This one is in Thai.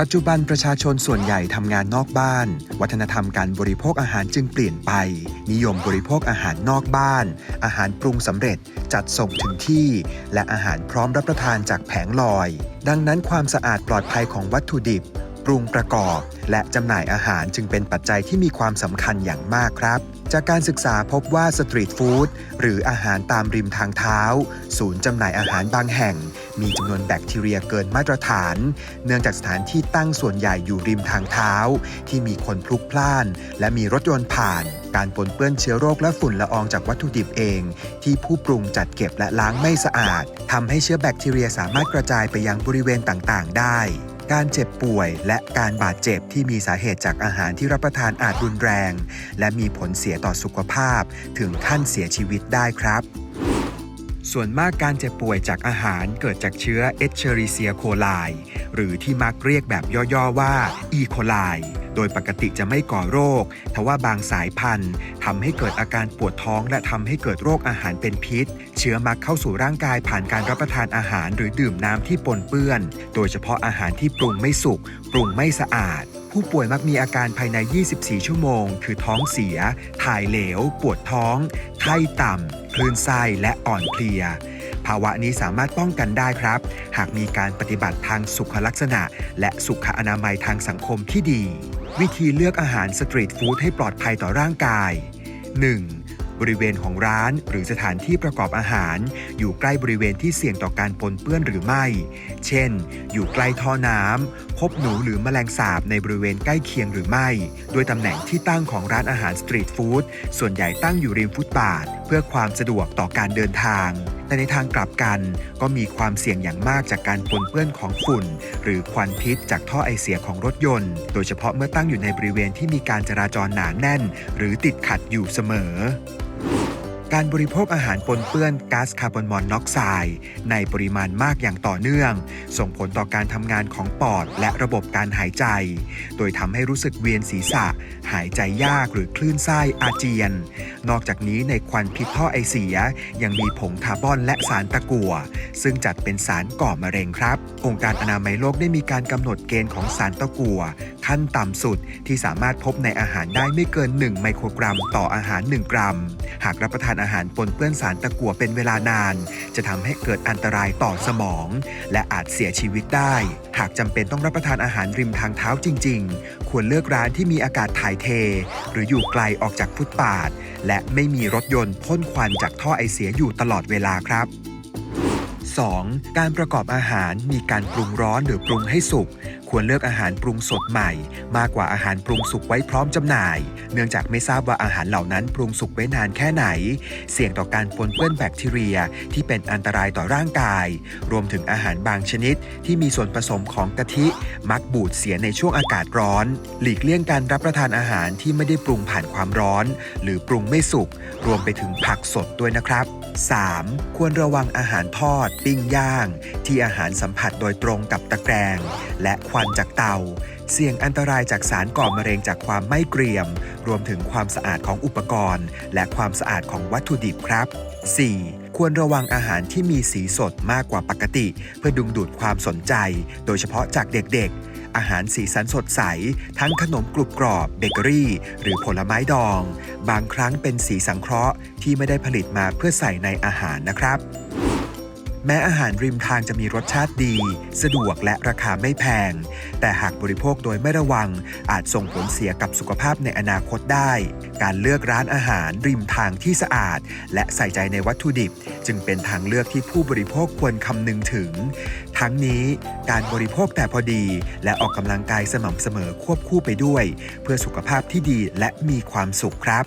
ปัจจุบันประชาชนส่วนใหญ่ทำงานนอกบ้าน วัฒนธรรมการบริโภคอาหารจึงเปลี่ยนไป นิยมบริโภคอาหารนอกบ้าน อาหารปรุงสำเร็จจัดส่งถึงที่ และอาหารพร้อมรับประทานจากแผงลอย ดังนั้นความสะอาดปลอดภัยของวัตถุดิบ ปรุงประกอบ และจำหน่ายอาหารจึงเป็นปัจจัยที่มีความสำคัญอย่างมากครับ จากการศึกษาพบว่าสตรีทฟู้ดหรืออาหารตามริมทางเท้า ศูนย์จำหน่ายอาหารบางแห่ง มีจำนวนแบคทีเรียเกินมาตรฐาน เนื่องจากสถานที่ตั้งส่วนใหญ่อยู่ริมทางเท้า ที่มีคนพลุกพล่าน และมีรถยนต์ผ่าน การปนเปื้อนเชื้อโรคและฝุ่นละอองจากวัตถุดิบเอง ที่ผู้ปรุงจัดเก็บและล้างไม่สะอาดทำให้เชื้อแบคทีเรียสามารถกระจายไปยังบริเวณต่างๆ ได้ การเจ็บป่วย และการบาดเจ็บที่มีสาเหตุจากอาหารที่รับประทานอาจรุนแรง และมีผลเสียต่อสุขภาพ ถึงขั้นเสียชีวิตได้ครับส่วนมากการเจ็บป่วยจากอาหารเกิดจากเชื้อเอชเชอริเซียโคไลหรือที่มักเรียกแบบย่อ ๆ ว่า อีโคไล โดยปกติจะไม่ก่อโรค ทว่าบางสายพันธุ์ทำให้เกิดอาการปวดท้อง และทำให้เกิดโรคอาหารเป็นพิษ เชื้อมักเข้าสู่ร่างกายผ่านการรับประทานอาหาร หรือดื่มน้ำที่ปนเปื้อน โดยเฉพาะอาหารที่ปรุงไม่สุก ปรุงไม่สะอาดผู้ป่วยมักมีอาการภายใน 24 ชั่วโมง คือท้องเสีย ถ่ายเหลว ปวดท้อง ไข้ต่ำ คลื่นไส้ และอ่อนเพลีย ภาวะนี้สามารถป้องกันได้ครับ หากมีการปฏิบัติทางสุขลักษณะ และสุขอนามัยทางสังคมที่ดี วิธีเลือกอาหารสตรีทฟู้ดให้ปลอดภัยต่อร่างกาย 1. บริเวณของร้านหรือสถานที่ประกอบอาหาร อยู่ใกล้บริเวณที่เสี่ยงต่อการปนเปื้อนหรือไม่ เช่น อยู่ใกล้ท่อน้ำพบหนูหรือแมลงสาบในบริเวณใกล้เคียงหรือไม่ โดยตำแหน่งที่ตั้งของร้านอาหารสตรีทฟู้ดส่วนใหญ่ตั้งอยู่ริมฟุตบาท เพื่อความสะดวกต่อการเดินทาง แต่ในทางกลับกันก็มีความเสี่ยงอย่างมากจากการปนเปื้อนของฝุ่น หรือควันพิษจากท่อไอเสียของรถยนต์ โดยเฉพาะเมื่อตั้งอยู่ในบริเวณที่มีการจราจรหนาแน่น หรือติดขัดอยู่เสมอ การบริโภคอาหารปนเปื้อนก๊าซคาร์บอนมอนอกไซด์ในปริมาณมากอย่างต่อเนื่อง ส่งผลต่อการทำงานของปอดและระบบการหายใจ โดยทำให้รู้สึกเวียนศีรษะ หายใจยากหรือคลื่นไส้อาเจียน นอกจากนี้ในควันพิษท่อไอเสีย ยังมีผงคาร์บอนและสารตะกั่ว ซึ่งจัดเป็นสารก่อมะเร็งครับ องค์การอนามัยโลกได้มีการกำหนดเกณฑ์ของสารตะกั่ว ขั้นต่ำสุด ที่สามารถพบในอาหารได้ไม่เกิน 1 ไมโครกรัม ต่ออาหาร 1 กรัม หากรับประทานอาหารปนเปื้อนสารตะกั่วเป็นเวลานาน จะทำให้เกิดอันตรายต่อสมอง และอาจเสียชีวิตได้ หากจำเป็นต้องรับประทานอาหารริมทางเท้าจริง ๆ ควรเลือกร้านที่มีอากาศถ่ายเท หรืออยู่ไกลออกจากฟุตปาด และไม่มีรถยนต์พ่นควันจากท่อไอเสียอยู่ตลอดเวลาครับ 2. การประกอบอาหารมีการปรุงร้อนหรือปรุงให้สุกควรเลือกอาหารปรุงสดใหม่ มากกว่าอาหารปรุงสุกไว้พร้อมจำหน่าย เนื่องจากไม่ทราบว่าอาหารเหล่านั้นปรุงสุกไว้นานแค่ไหน เสี่ยงต่อการปนเปื้อนแบคทีเรียที่เป็นอันตรายต่อร่างกาย รวมถึงอาหารบางชนิด ที่มีส่วนผสมของกะทิ มักบูดเสียในช่วงอากาศร้อน หลีกเลี่ยงการรับประทานอาหารที่ไม่ได้ปรุงผ่านความร้อน หรือปรุงไม่สุก รวมไปถึงผักสดด้วยนะครับ 3. ควรระวังอาหารทอด ปิ้งย่าง ที่อาหารสัมผัสโดยตรงกับตะแกรง และควันจากเตา เสี่ยงอันตรายจากสารก่อมะเร็งจากความไม่เกรียม รวมถึงความสะอาดของอุปกรณ์ และความสะอาดของวัตถุดิบครับ 4. ควรระวังอาหารที่มีสีสดมากกว่าปกติ เพื่อดึงดูดความสนใจ โดยเฉพาะจากเด็กๆ อาหารสีสันสดใส ทั้งขนมกรุบกรอบเบเกอรี่ หรือผลไม้ดอง บางครั้งเป็นสีสังเคราะห์ที่ไม่ได้ผลิตมาเพื่อใส่ในอาหารนะครับ แม้อาหารริมทางจะมีรสชาติดี สะดวกและราคาไม่แพง แต่หากบริโภคโดยไม่ระวัง อาจส่งผลเสียกับสุขภาพในอนาคตได้ การเลือกร้านอาหารริมทางที่สะอาด และใส่ใจในวัตถุดิบ จึงเป็นทางเลือกที่ผู้บริโภคควรคำนึงถึง ทั้งนี้การบริโภคแต่พอดี และออกกำลังกายสม่ำเสมอควบคู่ไปด้วย เพื่อสุขภาพที่ดีและมีความสุขครับ